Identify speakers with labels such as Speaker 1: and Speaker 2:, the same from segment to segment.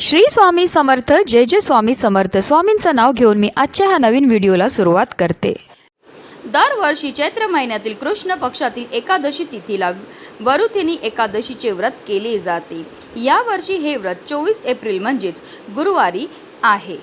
Speaker 1: श्री स्वामी समर्थ जय जय स्वामी समर्थ. स्वामींचं नाव घेऊन मी आजच्या ह्या नवीन व्हिडिओला सुरुवात करते. दरवर्षी चैत्र महिन्यातील कृष्ण पक्षातील एकादशी तिथीला वरुथिनी एकादशीचे व्रत केले जाते. यावर्षी हे व्रत चोवीस एप्रिल म्हणजेच गुरुवारी आहे.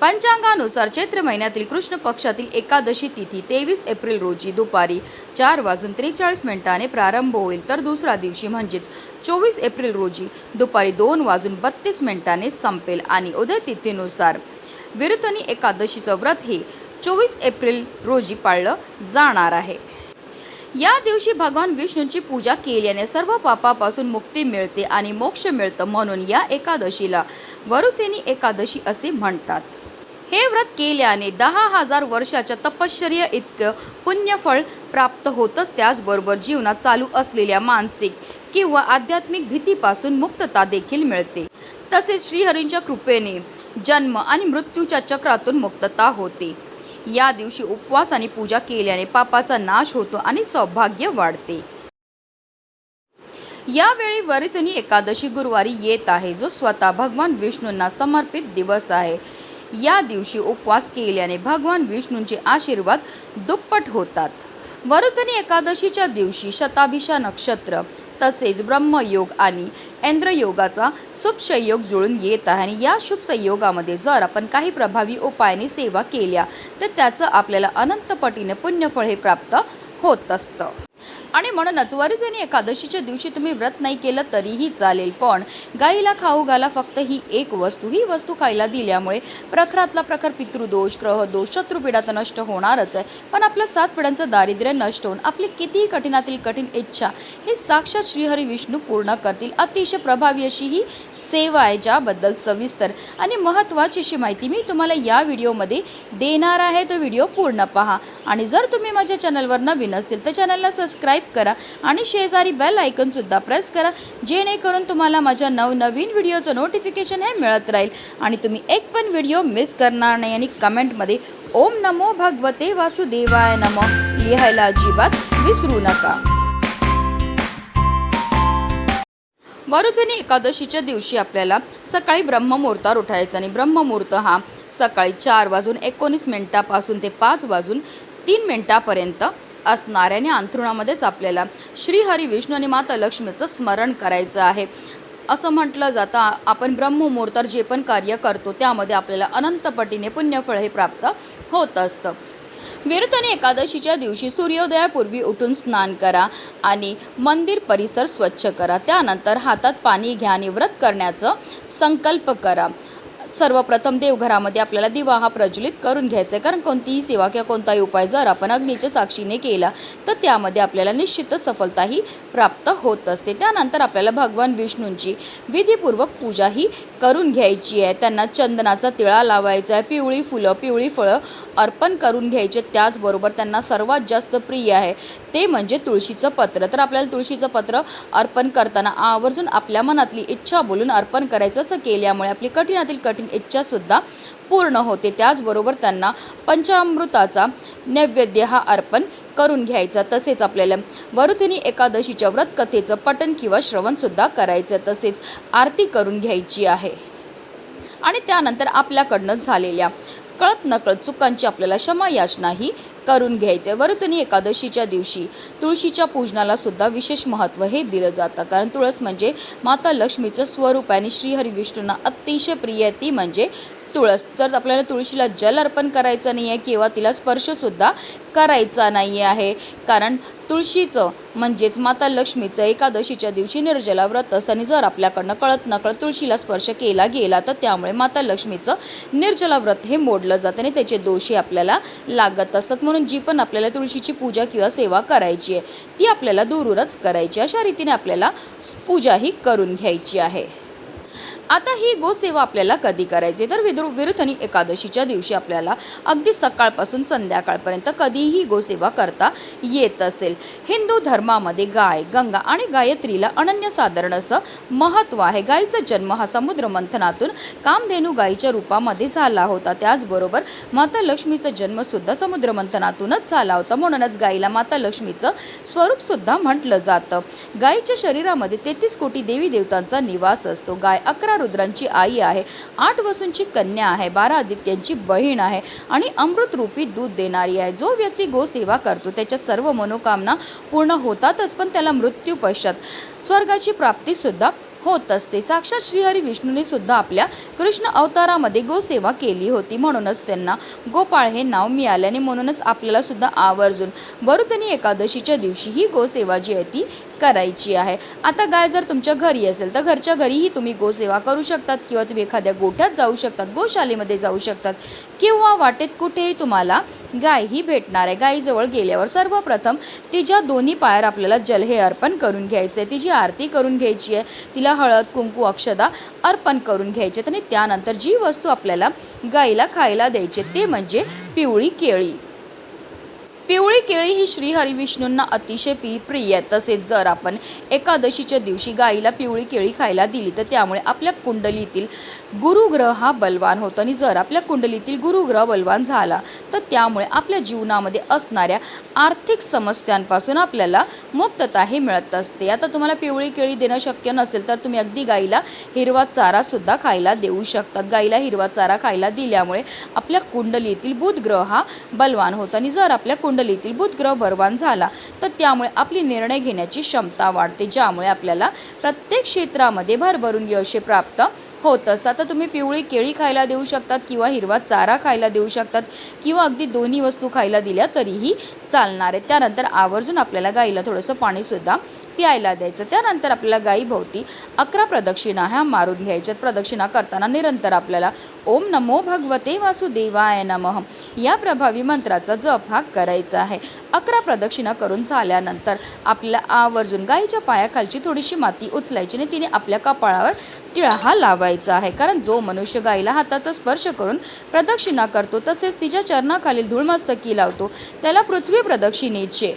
Speaker 1: पंचांगानुसार चैत्र महिन्यातील कृष्ण पक्षातील एकादशी तिथी तेवीस एप्रिल रोजी दुपारी चार वाजून त्रेचाळीस मिनिटाने प्रारंभ होईल. तर दुसऱ्या दिवशी म्हणजेच चोवीस एप्रिल रोजी दुपारी दोन वाजून बत्तीस मिनिटाने संपेल आणि उदय तिथीनुसार विरुतनी एकादशीचं व्रत हे चोवीस एप्रिल रोजी पाळलं जाणार आहे. या दिवशी भगवान विष्णूंची पूजा केल्याने सर्व पापापासून मुक्ती मिळते आणि मोक्ष मिळतं म्हणून या एकादशीला वरुतेनी एकादशी असे म्हणतात. हे व्रत केल्याने दहा हजार वर्षाच्या तपश्चर्य इतकं पुण्यफळ प्राप्त होतच त्याचबरोबर जीवनात चालू असलेल्या मानसिक किंवा आध्यात्मिक भीतीपासून मुक्तता देखील मिळते. तसेच श्रीहरींच्या कृपेने जन्म आणि मृत्यूच्या चक्रातून मुक्तता होते. या दिवशी उपवास आणि पूजा केल्याने पापाचा नाश होतो आणि सौभाग्य वाढते. यावेळी वरितनी एकादशी गुरुवारी येत आहे जो स्वतः भगवान विष्णूंना समर्पित दिवस आहे. या दिवशी उपवास केल्याने भगवान विष्णूंचे आशीर्वाद दुप्पट होतात. वरुधनी एकादशीच्या दिवशी शताभिषा नक्षत्र तसेच ब्रह्मयोग आणि इंद्रयोगाचा शुभ संयोग जुळून येत आहे आणि या शुभ संयोगामध्ये जर आपण काही प्रभावी उपायाने सेवा केल्या तर त्याचं आपल्याला अनंतपटीने पुण्यफळ हे प्राप्त होत असतं. आणि म्हणूनच वरिधनी एकादशीच्या दिवशी तुम्ही व्रत नाही केलं तरीही चालेल. पण गाईला खाऊ घाला फक्त ही एक वस्तू. ही वस्तू खायला दिल्यामुळे प्रखरातला प्रखर पितृदोष ग्रहदोष शत्रुपीडा तर नष्ट होणारच आहे. पण आपल्या सात पिढ्यांचं दारिद्र्य नष्ट होऊन आपली कितीही कठीणातील कठीण इच्छा हे साक्षात श्रीहरी विष्णू पूर्ण करतील. अतिशय प्रभावी अशी ही सेवा आहे ज्याबद्दल सविस्तर आणि महत्त्वाची अशी माहिती मी तुम्हाला या व्हिडिओमध्ये देणार आहे. तो व्हिडिओ पूर्ण पहा. आणि जर तुम्ही माझ्या चॅनलवर नवीन असतील तर चॅनलला सबस्क्राईब करा आणि शेजारी बेल आयकनसुद्धा प्रेस करा जेणेकरून तुम्हाला माझ्या नवनवीन व्हिडिओचं नोटिफिकेशन हे मिळत राहील. आणि तुम्ही एक पण व्हिडिओ मिस करणार नाही आणि कमेंटमध्ये ओम नमो भगवते वासुदेवाय नमो लिहायला अजिबात विसरू नका. वरुथिनी एकादशीच्या दिवशी आपल्याला सकाळी ब्रह्ममुहूर्तावर उठायचं आणि ब्रह्ममुहूर्त हा सकाळी चार वाजून एकोणीस मिनिटापासून ते पाच वाजून तीन मिनिटापर्यंत असणाऱ्याने अंथरुणामध्येच आपल्याला श्रीहरी विष्णू आणि माता लक्ष्मीचं स्मरण करायचं आहे. असं म्हटलं जातं आपण ब्रह्ममुहूर्तावर जे पण कार्य करतो त्यामध्ये आपल्याला अनंतपटीने पुण्यफळ हे प्राप्त होत असतं. विरुद्धने एकादशीच्या दिवशी सूर्योदयापूर्वी उठून स्नान करा आणि मंदिर परिसर स्वच्छ करा. त्यानंतर हातात पाणी घ्या आणि व्रत करण्याचं संकल्प करा. सर्वप्रथम देवघरामध्ये आपल्याला दिवा हा प्रज्वलित करून घ्यायचा आहे. कारण कोणतीही सेवा किंवा कोणताही उपाय जर आपण अग्नीच्या साक्षीने केला तर त्यामध्ये आपल्याला निश्चितच सफलताही प्राप्त होत असते. त्यानंतर आपल्याला भगवान विष्णूंची विधीपूर्वक पूजा ही करून घ्यायची आहे. त्यांना चंदनाचा तिळा लावायचा आहे पिवळी फुलं पिवळी फळं अर्पण करून घ्यायचे. त्याचबरोबर त्यांना सर्वात जास्त प्रिय आहे ते म्हणजे तुळशीचं पत्र. तर आपल्याला तुळशीचं पत्र अर्पण करताना आवर्जून आपल्या मनातली इच्छा बोलून अर्पण करायचं असं केल्यामुळे आपली कठीणातील कठीण इच्छासुद्धा पूर्ण होते. त्याचबरोबर त्यांना पंचामृताचा नैवेद्य हा अर्पण करून घ्यायचा. तसेच आपल्याला वरुथिनी एकादशीच्या व्रतकथेचं पठण किंवा श्रवणसुद्धा करायचं. तसेच आरती करून घ्यायची आहे. आणि त्यानंतर आपल्याकडनं झालेल्या कळत नकळत चुकांची आपल्याला क्षमा याचनाही करून घ्यायचे. वरुतनी एकादशीच्या दिवशी तुळशीच्या पूजनाला सुद्धा विशेष महत्त्व हे दिलं जातं. कारण तुळस म्हणजे माता लक्ष्मीचं स्वरूप आणि श्रीहरी विष्णूंना अतिशय प्रिय ती म्हणजे तुळस. तर आपल्याला तुळशीला जल अर्पण करायचं नाही आहे किंवा तिला स्पर्शसुद्धा करायचा नाही आहे. कारण तुळशीचं म्हणजेच माता लक्ष्मीचं एकादशीच्या दिवशी निर्जला व्रत असताना जर आपल्याकडनं कळत नकळत तुळशीला स्पर्श केला गेला तर त्यामुळे माता लक्ष्मीचं निर्जला व्रत हे मोडलं जातं आणि त्याचे दोषी आपल्याला लागत असतात. म्हणून जी पण आपल्याला तुळशीची पूजा किंवा सेवा करायची आहे ती आपल्याला दुरूनच करायची अशा रीतीने आपल्याला पूजा ही करून घ्यायची आहे. आता ही गोसेवा आपल्याला कधी करायची तर विदु विरुद्धनी एकादशीच्या दिवशी आपल्याला अगदी सकाळपासून संध्याकाळपर्यंत कधीही गोसेवा करता येत असेल. हिंदू धर्मामध्ये गाय गंगा आणि गायत्रीला अनन्यसाधारण असं महत्त्व आहे. गायीचा जन्म हा समुद्र मंथनातून कामधेनू गायीच्या रूपामध्ये झाला होता. त्याचबरोबर माता लक्ष्मीचा जन्मसुद्धा समुद्र मंथनातूनच झाला होता. म्हणूनच गायीला माता लक्ष्मीचं स्वरूपसुद्धा म्हटलं जातं. गायीच्या शरीरामध्ये तेहतीस कोटी देवी देवतांचा निवास असतो. गाय अकरा अकरा रुद्रांची आई आहे. आठ वसूंची कन्या आहे. बारा आदित्यांची बहीण आहे. आणि अमृतरूपी दूध देणारी आहे. जो व्यक्ती गोसेवा करतो त्याच्या सर्व मनोकामना पूर्ण होतातच पण त्याला मृत्यू पश्चात स्वर्गाची प्राप्तीसुद्धा होत असते. साक्षात श्रीहरी विष्णूने सुद्धा आपल्या कृष्ण अवतारामध्ये गोसेवा केली होती. म्हणूनच त्यांना गोपाळ हे नाव मिळाल्याने म्हणूनच आपल्याला सुद्धा आवर्जून वरुतनी एकादशीच्या दिवशी ही गोसेवा जी आहे ती करायची आहे. आता गाय जर तुमच्या घरी असेल तर घरच्या घरीही तुम्ही गोसेवा करू शकतात किंवा तुम्ही एखाद्या गोठ्यात जाऊ शकतात गोशालेमध्ये जाऊ शकतात. किंवा वाटेत कुठेही तुम्हाला गाय ही भेटणार आहे. गायीजवळ गेल्यावर सर्वप्रथम तिच्या दोन्ही पायावर आपल्याला जल हे अर्पण करून घ्यायचं आहे. तिची आरती करून घ्यायची आहे. तिला हळद कुंकू अक्षदा अर्पण करून घ्यायचे आणि त्यानंतर जी वस्तू आपल्याला गाईला खायला द्यायची ते म्हणजे पिवळी केळी. पिवळी केळी ही श्रीहरी विष्णूंना अतिशय पी प्रिय आहे तसेच जर आपण एकादशीच्या दिवशी गाईला पिवळी केळी खायला दिली तर त्यामुळे आपल्या कुंडलीतील गुरुग्रह हा बलवान होतो. आणि जर आपल्या कुंडलीतील गुरुग्रह बलवान झाला तर त्यामुळे आपल्या जीवनामध्ये असणाऱ्या आर्थिक समस्यांपासून आपल्याला मुक्तता हे मिळत असते. आता तुम्हाला पिवळी केळी देणं शक्य नसेल तर तुम्ही अगदी गाईला हिरवा चारासुद्धा खायला देऊ शकतात गाईला हिरवा चारा खायला दिल्यामुळे आपल्या कुंडलीतील बुधग्रह हा बलवान होतो. आणि जर आपल्या कुंड कुंडलीतील बुध ग्रह बलवान झाला. तर त्यामुळे आपली निर्णय घेण्याची क्षमता वाढते ज्यामुळे आपल्याला प्रत्येक क्षेत्रामध्ये भरभरून यश प्राप्त होत असतात. तर तुम्ही पिवळी केळी खायला देऊ शकतात किंवा हिरवा चारा खायला देऊ शकतात किंवा अगदी दोन्ही वस्तू खायला दिल्या तरीही चालणार आहे त्यानंतर आवर्जून आपल्याला गाईला थोडंसं पाणीसुद्धा प्यायला द्यायचं. त्यानंतर आपल्याला गाईभोवती अकरा प्रदक्षिणा ह्या मारून घ्यायच्यात प्रदक्षिणा करताना निरंतर आपल्याला ओम नमो भगवते वासुदेवाय नमः या प्रभावी मंत्राचा जप हा करायचा आहे. अकरा प्रदक्षिणा करून झाल्यानंतर आपल्या आवर्जून गाईच्या पायाखालची थोडीशी माती उचलायची आणि तिने आपल्या कपाळावर टिळा हा लावायचा आहे. कारण जो मनुष्य गाईला हाताचा स्पर्श करून प्रदक्षिणा करतो तसेच तिच्या चरणाखालील धूळमस्तकी लावतो. त्याला पृथ्वी प्रदक्षिणेचे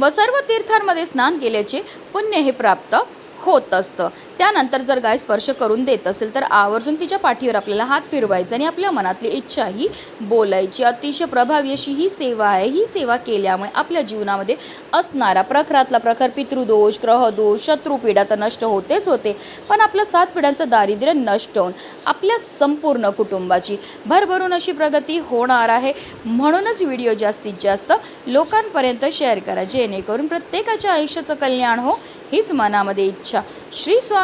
Speaker 1: व सर्व तीर्थांमध्ये स्नान केल्याचे पुण्य हे प्राप्त होत असतं. त्यानंतर जर गाय स्पर्श करून देत असेल तर आवर्जून तिच्या पाठीवर आपल्याला हात फिरवायचा आणि आपल्या मनातली इच्छा ही बोलायची. अतिशय प्रभावी अशी ही सेवा आहे. ही सेवा केल्यामुळे आपल्या जीवनामध्ये असणारा प्रखरातला प्रखर पितृदोष ग्रहदोष शत्रुपीडा तर नष्ट होतेच होते. पण आपलं सात पिढ्यांचं दारिद्र्य नष्ट होऊन आपल्या संपूर्ण कुटुंबाची भरभरून अशी प्रगती होणार आहे. म्हणूनच व्हिडिओ जास्तीत जास्त लोकांपर्यंत शेअर करा. जेणेकरून प्रत्येकाच्या आयुष्याचं कल्याण हो हीच मनामध्ये इच्छा. श्री स्वामी